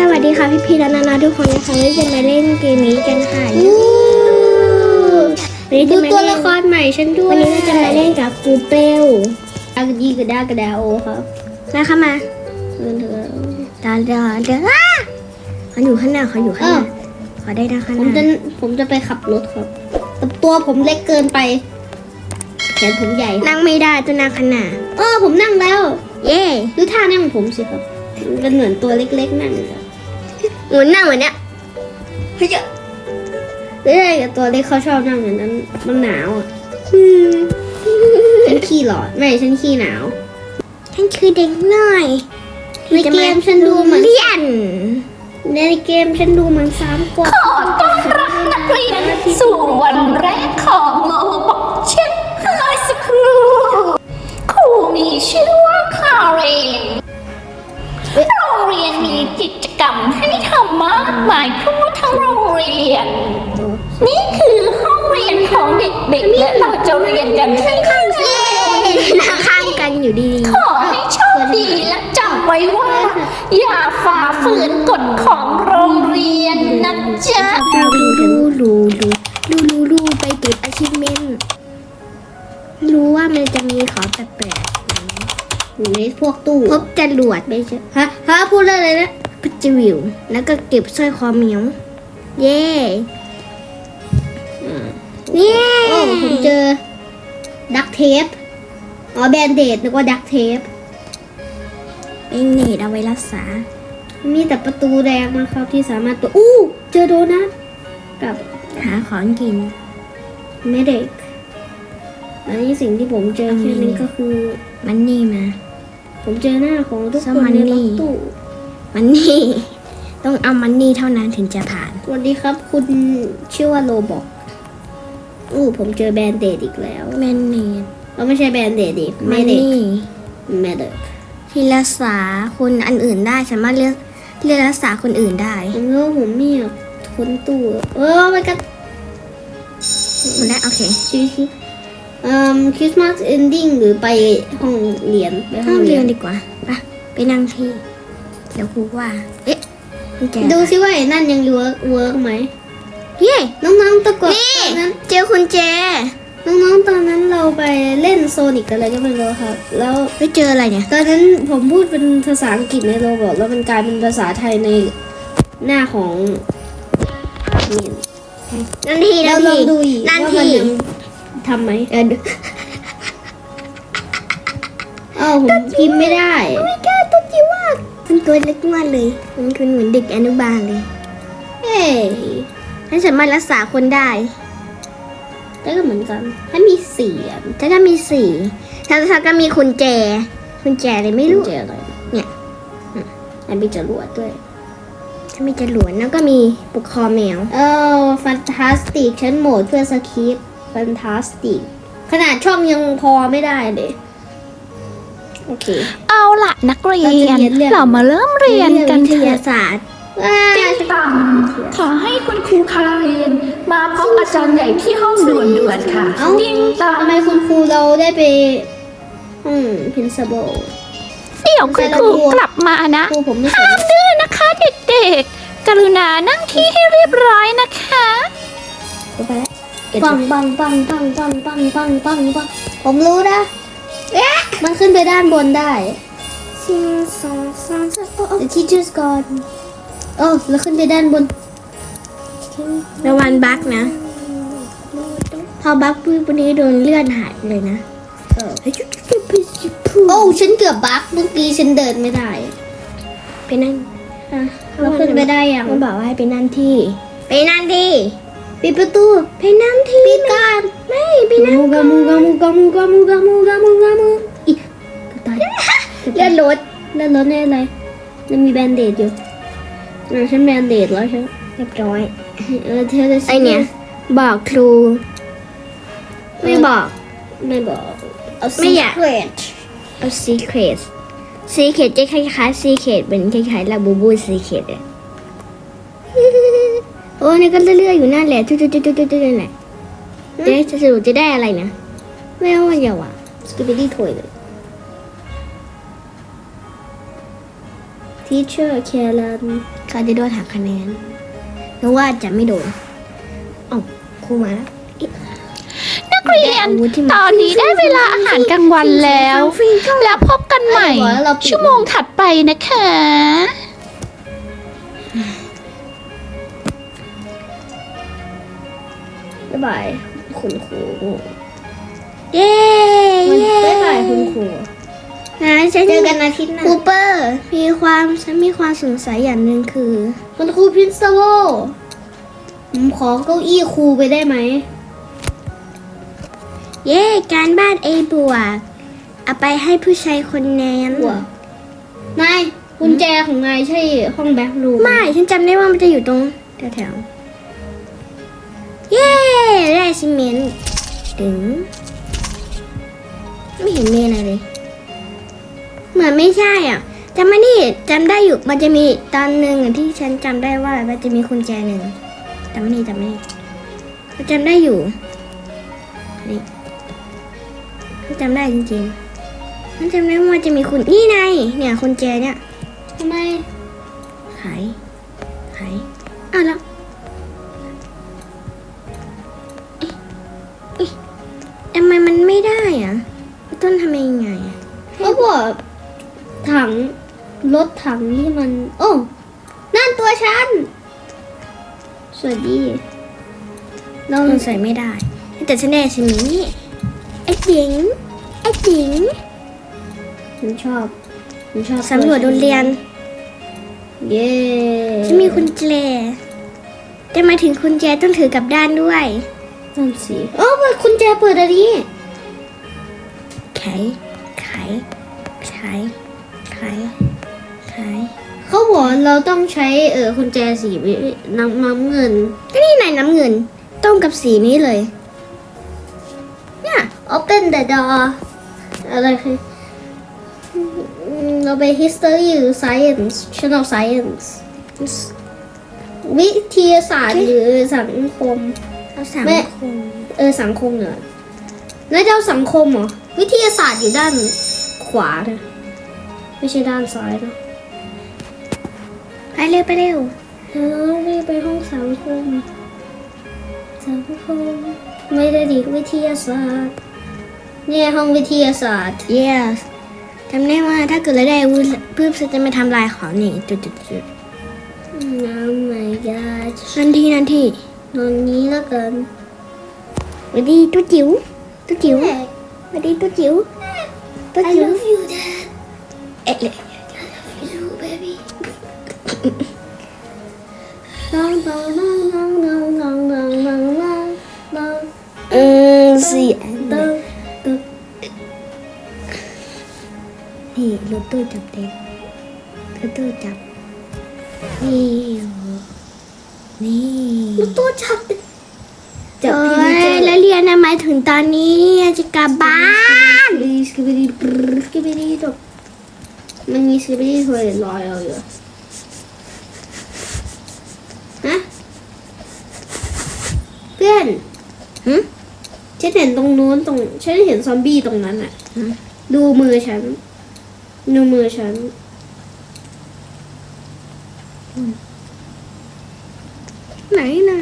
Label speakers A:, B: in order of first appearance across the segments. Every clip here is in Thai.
A: สวัสดีค่ะพี่พีและนานาทุกคนนะคะวันนี้จะมาเล่นเกมนี้กันค่ะวันนี้
B: ดู
A: จะมา
B: ตัว
A: เล่
B: ละ
A: น
B: ครใหม่ฉันด้วย
A: วันนี้เราจะมาเล่นกับกูเปล
B: อักดีกระดากระดาโอครับ
A: มาค่ะมา
B: เออเถอะ
A: ดาดาดาอ้าเขาอยู่ข้างหน้าเขาอยู่ข้างหน้า
B: เออ
A: ขอได้นะข้าง
B: ผ
A: ห
B: มจะ
A: น้า
B: ผมจะไปขับรถครับแต่ตัวผมเล็กเกินไปแขนผมใหญ่
A: นั่งไม่ได้ตัวนั่งข้างหน้า
B: เออผมนั่งแล้ว
A: เย่
B: ดูท่านั่งของผมสิครับมันเป็นเหมือนตัวเล็กๆนั่ง เลย
A: หมุนนั่งเหมือนเนี้ย
B: เฮ้ยเฮ้ยกับตัวเล็กเขาชอบนั่งอย่างนั้น มันหนาวอะฉันขี้หลอดไม่ฉันขี้หนาว
A: ฉันคือเด็กน้อย
B: ในเกมฉันดูเหมือน
A: เรียน
B: ในเกมฉันดูเหมือนสามกว่า
C: ขอต้อนรับนักเรียนสู่วันแรกของโลบอกเช่นไฮสคูลครูมีชื่อว่าคาเรนโรง เรียนมีกิจกรรมให้ทำมากมายทั่วทั้งโรงเรียน นี่คือห้องเรียนของเด็กๆและเราจะเรียนกันให้ข้าใจ
A: นั่งข้างกันอยู่ดี
C: ขอให้โชคดีและจำไว้ว่า อย่าฝ่าฝืนกฎของโรงเรียนนะจ๊ะ
A: ๆเราดูดูดูดูดูดูดูไปเก็บ achievement รู้ว่ามันจะมีของแปลก
B: อยู่ในพวกตู้
A: พบจรวด
B: ไม่ใช่ฮะ ฮะพูดอะไรนะ
A: พัชวิว แล้วก็เก็บสร้อยคอเหมียว เย่เย่
B: โอ้ผมเจอ ดักเทป อ๋อแบนเดดนึกว่าดักเทป
A: เป็นเนตเอาไว้รักษา
B: มีแต่ประตูแดงนะครับที่สามารถตัวอู้เจอโดนัทกับ
A: หาของกิน
B: เมเด็กอันนี้สิ่งที่ผมเจอแค่นี้ก็คือ
A: มันนี่มา
B: ผมเจอหน้าของทุก
A: ส
B: คน
A: มัน
B: ในร
A: นี่
B: ถตู้
A: มันนี่ ต้องเอามันนี่เท่านั้นถึงจะผ่าน
B: สวัสดีครับ คุณชื่อว่าโลบอกอู้ผมเจอแบนเดดอีกแล้ว
A: แมนเนต
B: เราไม่ใช่แบนเดดดิ
A: มั
B: เม
A: น
B: เด็ก
A: นี่
B: เมเด็ก
A: ที่รักษาคนอันอื่นได้สามารถเลือกเลือกรักษาคนอื่นได้
B: ผมรู้ว่าผมไม่อยากค้นตู้เออมันก็
A: หมดแล้วโอเค
B: ชิชิเอ่อ คริสต์มาสเอนดิ้งหรือไปห้องเรียนไปห้
A: ห้
B: อ
A: องง
B: เรี
A: เรี
B: ย
A: ย
B: น
A: นดีกว่าไปไปนั่งที่เดี๋ยวครูว่า เอ๊ะกุญแจ
B: ดูซิว่าไอ้นั่นยังเวิร์กเวิร์กไหม
A: เย่
B: น้องๆตะกด
A: นี่
B: ตอนนั้น
A: เจอคุณแจ
B: น้องๆตอนนั้นเราไปเล่นโซนิกอะไรก็ไม่รู้ครับ แล้ว
A: ไปเจออะไรเนี่ย
B: ตอนนั้นผมพูดเป็นภาษาอังกฤษในโรบอทแล้วมันกลายเป็นภาษาไทยในหน้าของนี่
A: นั่นที
B: เรา
A: นั่น
B: ลอ
A: ที
B: งดูอีก
A: นั่น
B: ว่า
A: ที
B: มันยัง ทำไหม
A: เออ
B: เอ้าผมพิมพ์ไม่ได้
A: ไม่กล้าตัวจิ๋วว่ามันตัวเล็กมากเลยมันคือเหมือนเด็กอนุบาลเลย
B: เฮ้ย
A: ฉันสามารถรักษาคนได้
B: แต่ก็เหมือนกันถ้ามีเสียง
A: แต่ถ้ามีสี่ถ้าถ้าก็มีคุณแจคุณแจเลยไม่รู้
B: เจออะไร
A: เนี่ย
B: อันมีจรวดด้วย
A: ถ้ามีจรวดแล้วก็มีปลุกคอแมว
B: เออฟันตาสติก ฉันโหมดเพื่อสคริป ฟันตาสติก ขนาดช่องยังพอไม่ได้เลย โอเค
C: เอาล่ะนักเรีย
B: เราจะ
C: น
B: เรียนเรื่อง
C: เรามาเริ่มเรียนกัน
A: วิ
C: เถ
A: ทยา
C: อะ
A: ศาสตร์
B: ว้า
C: ติงตังขอให้คุณครูคาเรนมาพบอาจารย์ใหญ่ที่ห้องด่วนๆค่ะ
B: เอ้า
C: ติงตัง
B: ทำไมคุณครูเราได้ไป อืม principal
C: เดี๋ยวคุณครูกลับมานะ
B: ครูผมไม่สน
C: ห้ามดื้อนะคะเด็กๆ กรุณานั่งที่ให้เรียบร้อยนะคะ
A: ไปแล้ว
B: ปังปังปังปังปังปังปังปังปังผมรู้นะเอ๊ะมันขึ้นไปด้านบนได้
A: ซิงสองสามสี่โอ้
B: The teacher's gone เออแล้วขึ้นไปด้านบน
A: ระวันบักนะ พอบักปุ๊บวันนี้โดนเลื่อนหายเลยนะ
B: เออโอ้ฉันเกือบบั๊กเมื่อกี้ฉันเดินไม่ได้
A: ไปนั่ง
B: อะเราขึ้นไปได้ยัง
A: มันบอกว่าให้ไปนั่งที่ ไปนั่งที่
B: ปิดประตู
A: ไปนั่งที่
B: ปิดการ
A: ไม่ไปนั่ง
B: มูกามูกามูกามูกามูกามูกามูกามูอีกตาย
A: เลื่อนรถ
B: เลื่อนรถแน่เลยมันมีแบนเดดอยู่อะฉันแบนเดดแล้วใช่ไหม
A: เรียบร้อย
B: เออเธอจะ
A: ไอเนี่ยบอกครู ไม่บอก
B: ไม่บอกเอา
A: ไม่อยาก
B: secret
A: เอา secret secret จะคล้ายๆ secret เป็นคล้ายๆลาบูบู secret เลย โอ้นี่ก็เรื่อยๆอยู่นั่นแหละทุกๆๆๆๆนั่นแหละจะสรุปจะได้อะไรนะไม่เอาวันเดียวอะ
B: สกิปปี้ถวยเลย teacher Karen
A: เขาจะโดนหักคะแนนหรือว่าจะไม่โดนเอ้าครูมาแล้ว
C: นักเรียน ตอนนี้ได้เวลาอาหารกลางวันแล้ว แล้วพบกันใหม่ ชั่วโมงถัดไปนะคะา
B: ยบายคุณครู
A: เย้
B: มัน
A: เย้
B: บ๊ายบายคุณครู
A: นะฉัน
B: เจอกันอาทิตย์หน้า
A: คูเปอร์ มีความฉันมีความสงสัยอย่างหนึ่งคือ
B: คุณครูพินสโวผมขอเก้าอี้ครูไปได้ไหม
A: เย้การบ้าน A บวกเอาไปให้ผู้ชายคนนั้น
B: หัวนายกุญแจของนายใช่ห้องแบ็ครูม
A: ไม่ ฉันจำได้ว่ามันจะอยู่ตรงแถวๆ เย้ได้ซิเมนต์ถึง ไม่เห็นมีอะไรเลย เหมือนไม่ใช่อะจำไม่นี่จำได้อยู่มันจะมีตอนหนึ่งที่ฉันจำได้ว่ามันจะมีกุญแจหนึ่งจำไม่นี่จำไม่นี่มันจำได้อยู่นี่ฉันจำได้จริงๆฉันจำได้ว่าจะมีคุณนี่ไงเนี่ยกุญแจเนี่ย
B: ทำไม
A: ขายขายอ้าวแล้ว ต้นทำยังไงอะ
B: เขาบอกถังรถถังนี่มัน โอ้นั่นตัวฉัน สวัสดีเรา
A: เราใส่ไม่ได้ แต่ฉันได้ชิ้นนี้นี่ไอ้จิ๋งไอ้จิ๋ง
B: ฉันชอบฉันชอบ
A: สำรวจโรงเรียน
B: เย้
A: ฉันมีคุณแจแต่หมายถึงคุณแจต้องถือกลับด้านด้วย
B: นั่นสิโอ้เปิดคุณแจเปิดอะไรนี่
A: ไขไขไขไขไข
B: เขาบอกเราต้องใช้เออคุณแจสีน้ำน้ำเงิน
A: ก็นี่นายน้ำเงินต้มกับสีนี้เลย
B: เนี่ย open the door อะไรคืออืมเราไป history หรือ science ฉันเอา science วิทยาศาสตร์หรือสังคม
A: เอาสาม
B: แม่
A: คม
B: เออ สังคมเหรอแล้วเจ้าสังคมเหรอ วิทยาศาสตร์อยู่ด้านขวานะไม่ใช่ด้านซ้ายนะ
A: ไปเร็วไปเร็ว
B: เราไม่ไปห้องสังคมสังคมไม่ได้ดีวิทยาศาสตร์เนี่ยห้องวิทยาศาสตร์
A: yes จำได้ว่าถ้าเกิดเราได้อาวุธเพื่อจะไม่ทำลายของนี่จุดจุดจุด
B: น้ำไม่ยา
A: นั่นที่นั่นที่
B: นอนนี้แล้วกัน
A: สวัสดีตุ๊จิ๋วตุ๊จิ๋ว สวัสดีตุ๊จิ๋วตุ๊จิ๋ว
B: you dad
A: เอ๊ะเลย
B: you baby น้องน้องน้องน้องน้องน้องน้องน้องน้องน้ี
A: ยง
B: ตึ๊บตึ๊บ
A: นี่รถตู้จับเด็กรถตู้จับนี่นี่
B: ตัวจับจับ
A: โอ้
B: พี่นี่
A: ยแล้วเรียนทำไมถึงตอนนี้จะกลับบ้าน
B: สกิบดีสกิบดีสกิบดีจบมันมีสกิบดีถ้วยลอยเอาอยู่ฮะเพื่อน
A: หึ
B: ฉันเห็นตรงนู้นตรงฉันเห็นซอมบี้ตรงนั้นอะดูมือฉันดูมือฉัน
A: ไหนน่ะ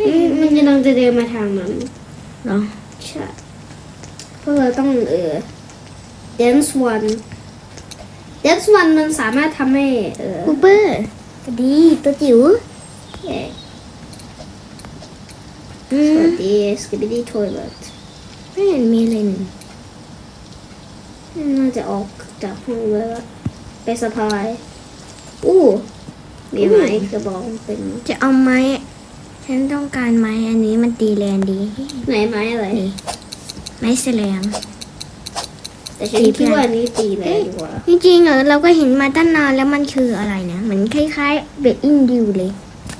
B: มันมันจะลังจะเดินมาทางนั้น
A: เหรอ
B: ใช่เพราะเราต้องเออ dance one dance one มันสามารถทำให้เออ
A: คูเปอร์สวัสดีตัวจิ๋ว
B: เอ่อ
A: อื
B: ส
A: ม
B: วัสดี skibidi toilet
A: ไม่เห็นมีเลยนี่
B: น่าจะออกจากห้องแล้วอะไปสะพาย อู้ มีไหมกระบอกเป็น
A: จะเอาไม้ ฉันต้องการไม้อันนี้มันตีแรงดี
B: ไหนไม้อะไร
A: นี่ไม้แสลง
B: แต่ฉัน
A: ตี
B: คิด
A: เพื่อน
B: ว่าอันนี้ตีแรงกว่า
A: จริงๆเหรอเราก็เห็นมาตั้งนานแล้วมันคืออะไรนะเหมือนคล้ายๆเบดอินดิวเลย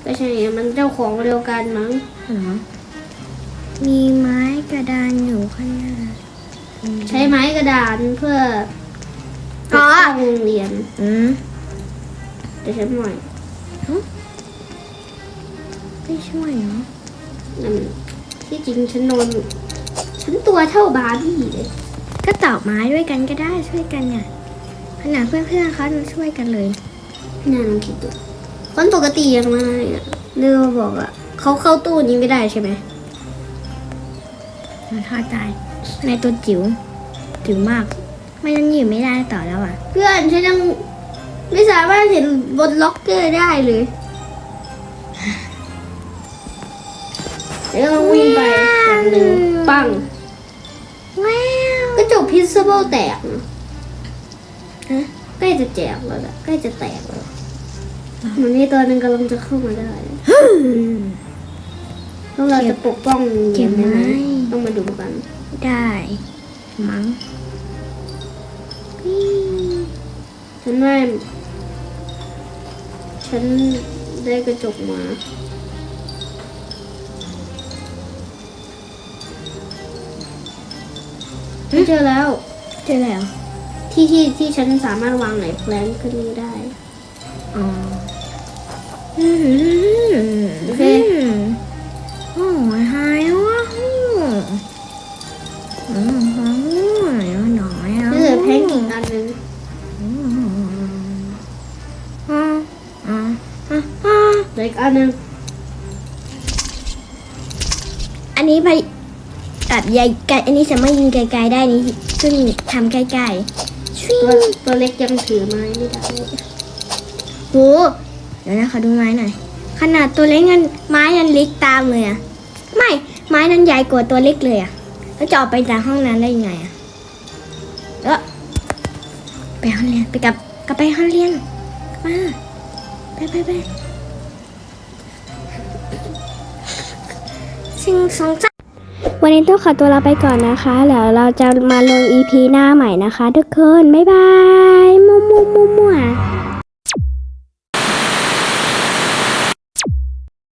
B: ก็ใช่ไงมันเจ้าของเดียวกันมั้ง
A: เหรอมีไม้กระดานอยู่ข้างหน้า
B: ใช้ไม้กระดานเพื่อป
A: อ๋
B: ก
A: อ
B: ป้องโรงเรียน
A: อืม
B: แต่ฉันหน่อย
A: ไม่ช่วยเหรอ
B: นั่นที่จริงฉันนอนฉันตัวเท่าบาร์บี้เลย
A: ก็ตอกไม้ด้วยกันก็ได้ช่วยกันเนี่ยขนาดเพื่อนๆเขายังช่วยกันเลย
B: น่าลองคิดดูคนปกติยังไงอะเรือบอกอะเขาเข้าตู้นี้ไม่ได้ใช่ไหม
A: มันท้อใจในตัวจิ๋วจิ๋วมาก ไม่งั้นอยู่ไม่ได้ต่อแล้วอะ
B: เพื่อนฉันยังไม่สามารถเห็นบนล็อกเกอร์ได้เลย แล้วก็วิ่งไปแบบหนึ่งปัง
A: ว้าว
B: กระจกพิซซ่าเบิลแตกนะ
A: ฮะ
B: ใกล้จะแจกแล้วอะใกล้จะแตกแล้วเหมันมีตัวหนึ่งกำลังจะเข้ามาได้แล้วเราจะปกป้อง
A: เก็บไหม
B: ต้องมาดูกัน
A: ได้ มั้ง
B: ฉันว่าฉันได้กระจกมา ไม่เจอแล้ว
A: เจอแล้ว
B: ที่ที่ที่ฉันสามารถวางไหนแพลนขึ้นนี้ได้
A: อ๋อ
B: โอเค
A: โอ้ยหายว่ะโอ้โหหน่อยหน่อย
B: นี่เหลือแพงอีกอันหนึง
A: อ่าอ่าอ่าอ่า
B: เหลืออีกอันหนึง
A: อันนี้ไป ตัดใยไกลอันนี้สามารถยิงไกลๆได้นี่ซึ่งทำใกล้ๆชิว
B: ตัวตัวเล็กยังถือไม้ไม่ได้
A: โหเดี๋ยวนะขอดูไม้หน่อยขนาดตัวเล็กนั้นไม้นั้นเล็กตามเลยอะไม่ไม้นั้นใหญ่กว่าตัวเล็กเลยอะแล้วจะออกไปจากห้องนั้นได้ยังไงอะเออไปห้องเรียนไปกับกลับไปห้องเรียนมาไปไปไปสิ่งสองสาม วันนี้ต้องขอตัวลาไปก่อนนะคะ แล้วเราจะมาลง EP หน้าใหม่นะคะ ทุกคน บ๊ายบาย มัวมัวมัวมัว